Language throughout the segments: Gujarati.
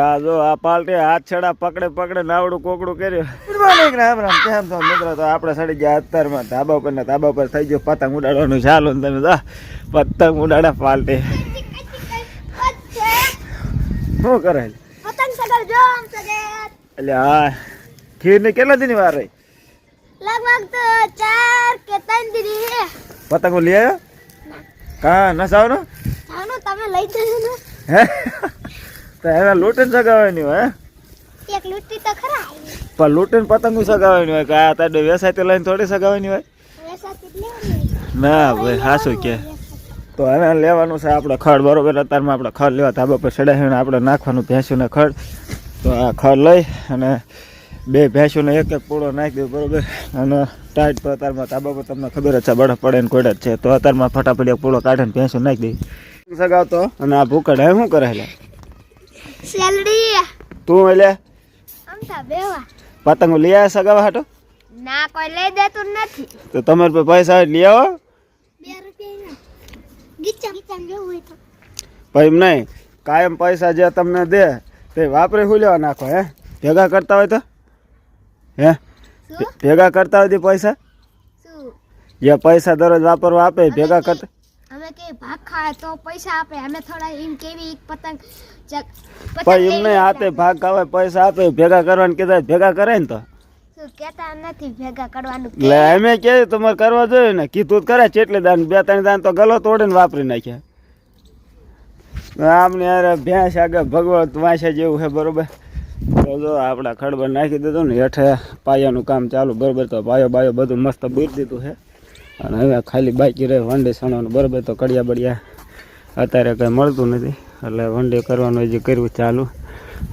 આ જો આ પાલટે હાથ છડા પકડે પકડે નાવડું કોકડું કર્યું. રામ રામ કેમ છો? મિત્રો તો આપણે સડી ગયા અત્યારમાં ધાબા ઉપર ને ધાબા ઉપર થઈ ગયો પતંગ ઉડાડવાનું. ચાલુ ને તમે તો પતંગ ઉડાડે પાલટે. શું કરે? એટલે હા ખીર ને કેટલા દિન વાર રહી? લગભગ તો ચાર કે ત્રણ દીધી પતંગો લઈ આવ્યો? કા તમે લઈ જજો હે? તો એના લૂંટન સગાવવાની હોય એક લૂંટી તો ખરા પણ લૂંટીને પતંગ સગાવવાની હોય કે આ તારે વ્યવસાય લઈને થોડી સગાવવાની હોય? ના ભાઈ હાસું કે. તો હવે લેવાનું છે આપણે ખડ બરોબર? અત્યારમાં આપણે ખડ લેવા ધાબા પર ચડાવીને આપણે નાખવાનું ભેંસુને ખડ. તો આ ખડ લઈ અને બે ભેંસુને એક એક પૂળો નાખી દઉં બરોબર? અને ટાઈટ તો અત્યારમાં ધાબા પર તમને ખબર જ છે બરફ પડે ને કોઈડ જ છે. તો અત્યારમાં ફટાફટ એક પૂળો કાઢીને ભેંસું નાખી દઈ. સગાવતો? અને આ ભૂકડ હે શું કરે તું એટલે અમથા બેવા. પતંગો લઈ આવ્યા સગાવા હાટો? ના કોઈ લઈ દેતું નથી. તો તમારે પાસે પૈસા હોય લઈ આવો. બે રૂપિયા ગીચા ગીચા જેવું હોય તો. ભાઈ નહીં. કાયમ પૈસા જે તમને દે તે વાપરે શું લેવા નાખો હે? ભેગા કરતા હોય તો? હે? ભેગા કરતા હોય પૈસા? જે પૈસા દરરોજ વાપરવા આપે ભેગા કરતા અમે કે ભાગ ખાય તો પૈસા આપે. અમે થોડા એમ કેવી એક પતંગ ભાઈ એમ હાથે ભાગ આવે પૈસા આપે ભેગા કરવાનું કીધા ભેગા કરે ને તો. કેતા નથી ભેગા કરવાનું એટલે અમે કે તમારે કરવા જોઈએ ને. કીધું કરે ચેટલે દાન બે ત્રણ દાન તો ગલો તોડીને વાપરી નાખ્યા આમને યાર ભેંસ આગળ ભગવત વાંસે જેવું છે બરોબર? તો જો આપણા ખડબર નાખી દીધું ને હેઠે પાયાનું કામ ચાલુ બરોબર? તો પાયો બાયો બધું મસ્ત બૂરી દીધું છે. અને હવે ખાલી બાકી રહે વંડી સણવાનું. બરોબર તો કડિયા બડિયા અત્યારે કંઈ મળતું નથી. એટલે વંડી કરવાનું જે કર્યું ચાલુ.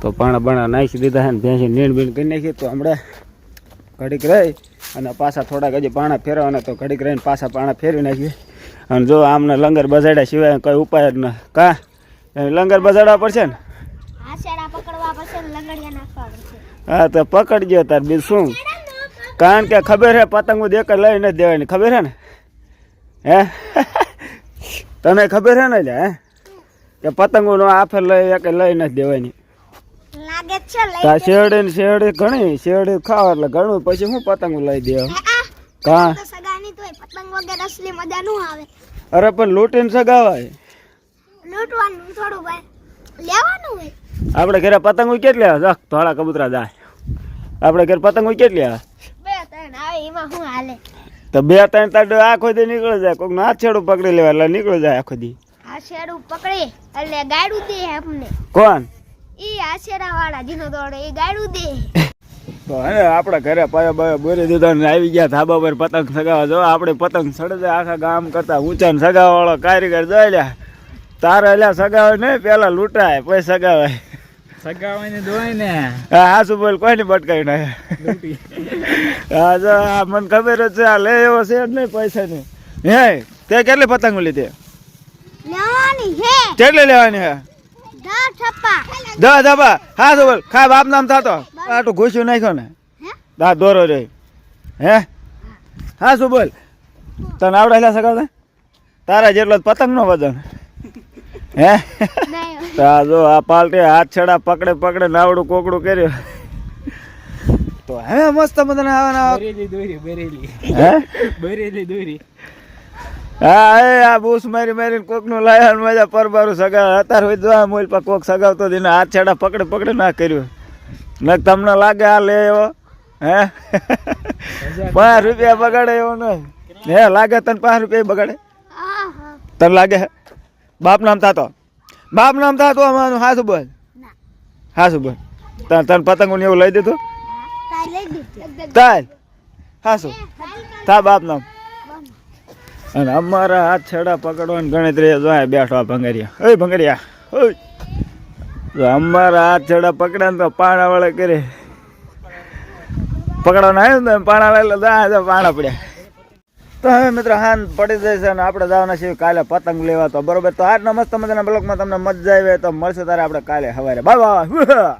તો પાણા બાણા નાખી દીધા છે ને ભેંસી નીણ બીણ કરી નાખી. તો હમણાં ઘડીક રહી અને પાછા થોડાક હજી પાણા ફેરવાના. તો ઘડીક રહીને પાછા પાણા ફેરવી નાખીએ. અને જો આમને લંગર બજાડ્યા સિવાય કોઈ ઉપાય જ ન કા? લંગર બજાડવા પડશે ને? હા તો પકડજો તાર બીજું શું? કારણ કે ખબર હે પતંગો દેકર લઈ નથી દેવાની. ખબર છે ને? હે? તને ખબર હે ને લે હે? કે પતંગો નો આફે લઈ એક લઈ નથી દેવાની. છે શેરડી ને શેરડી ઘણી શેરડી ખાવ એટલે ઘણું પછી હું પતંગો લઈ દે આ કા? તો સગાની તોય પતંગ વગર અસલી મજા નું આવે. અરે પણ લૂંટીને સગાવાય. લૂંટવાનું થોડું ભાઈ. લેવાનું હોય. આપણે ઘરે પતંગ કેટલી આવે? ધોળા કબૂતરા જાય. આપણે ઘરે પતંગ કેટલી આવે? તો બે ત્રણ તાડ આખો દી નીકળી જાય. કોઈક હાથ છેડું પકડી લેવા એટલે નીકળી જાય આખો દી. આ શેડું પકડે એટલે ગાડું દે અમને કોણ? ઈ આ શેડા વાળા જીનો દોડે એ ગાડું દે. તો હે આપણે ઘરે પાયો બાયો બોરી દીધા ને આવી ગયા ધાબા પર પતંગ સગાવા. જો આપણે પતંગ સડે જાય આખા ગામ કરતા ઊંચા ને સગાવા વાળો કારીગર જોઈ લ્યા તારે લ્યા સગાવે નહીં પેલા લૂંટાય પછી સગાવાય. સગાવાની દોય ને હા શું બોલ કોઈ નહીં ના નાખે હા જો આ મને ખબર જ છે આ લે એવો છે જ નહીં પૈસા નહીં હે તે કેટલી પતંગો લીધી લેવાની હે કેટલી લેવાની હે દા ઠપ્પા હા શું બોલ ખા બાપ નામ થતો? આટલું ઘૂસ્યું નાખ્યો ને? હે? દા દોરો રે. હે? હા શું બોલ? તને આવડે સગાવતા તારા જેટલો પતંગ પતંગનો વજન. હે? તો આ જો આ પાલટી હાથ છડા પકડે પકડે નાવડું કોકડું કર્યું. તો હે મસ્ત મજાના આવાના બરેલી દોરી બરેલી. હે? બરેલી દોરી. હા એ આ બૂસ મારી મારીને કોકનું લાયા મજા પરબારું સગા અત્યારે હોય જો આ મોલ પર કોક સગાવતો હતી હાથ છેડા પકડે પકડે ના કર્યું. ને તમને લાગે આ લે એવો? હે? પાંચ રૂપિયા બગાડે એવો નહીં હે લાગે તને પાંચ રૂપિયા બગાડે? તને લાગે બાપ નામ થાતો? બાપ નામ થાતો અમારું હાસુ બોલ. ના. હાસુ બોલ. તને તને પતંગો ને એવું લઈ દીધું તાલ હાસુ. તા બાપ નામ. અને અમારા હાથ છેડા પકડવાની ગણતરી જો અહીં બેઠો ભંગરિયા. ઓય ભંગરિયા ઓય. અમારા હાથ છેડા પકડ્યા ને તો પાણા વાળા કરે. પકડવાના આવ્યો ને પાણા વાળા પાણા પડ્યા. તો હવે મિત્રો હાન પડી જાય છે અને આપણે જવાના છીએ કાલે પતંગ લેવા. તો બરોબર, તો આજના મસ્ત મજાના બ્લોકમાં તમને મજા આવે તો મળશે તારે આપણે કાલે સવારે. Bye bye.